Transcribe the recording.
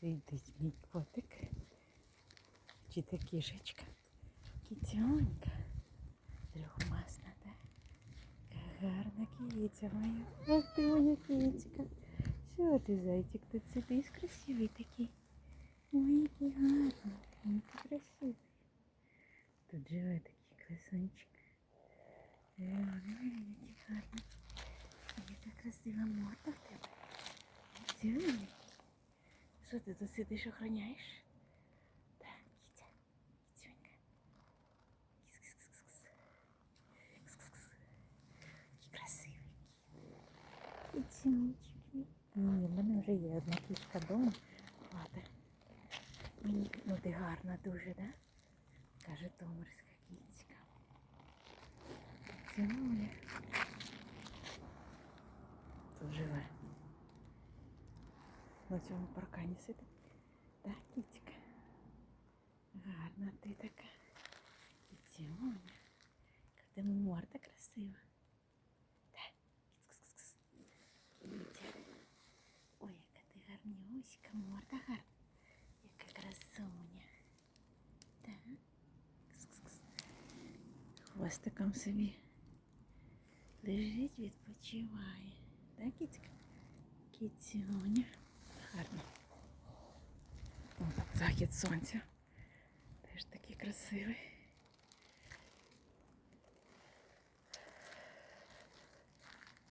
Сидить мій котик. Чи та кішечка. Кітянька. Трьохмасна, так? Яка гарна кіця моя. Ах ти моя кіцька. Що ти, зайчик, тут сидиш красивий такий. Ой, який гарний, який красивий. Тут живе такий красунчик. Ой, який гарний. Яка красива морда в тебе. Цілий. Що ти тут сидиш, охороняєш? Так, Кітя, Кітюнька. Кис-кис-кис-кис. Кис-кис-кис. Який красивий кіт. Кітюнчик мій. Ні, в мене вже є одна кішка вдома. Хватить. Мені, ну ти гарна дуже, да? Каже Томерська кіцька. Цілує. Тут живе. На цьому паркані сидить. Так, кіцька. Гарна ти така. Кіцюня. Яка в тебе морда красива. Так. Кіц-кіц-кіц. Кіця. Ой, яка ти гарнюська, морда гарна. Яка красуня. Так. Кс-кс-кс. Хвостиком собі. Лежить, відпочиває. Так, кіцька? Кіцюня. Гарно. О, захід сонця. Теж такий красивий.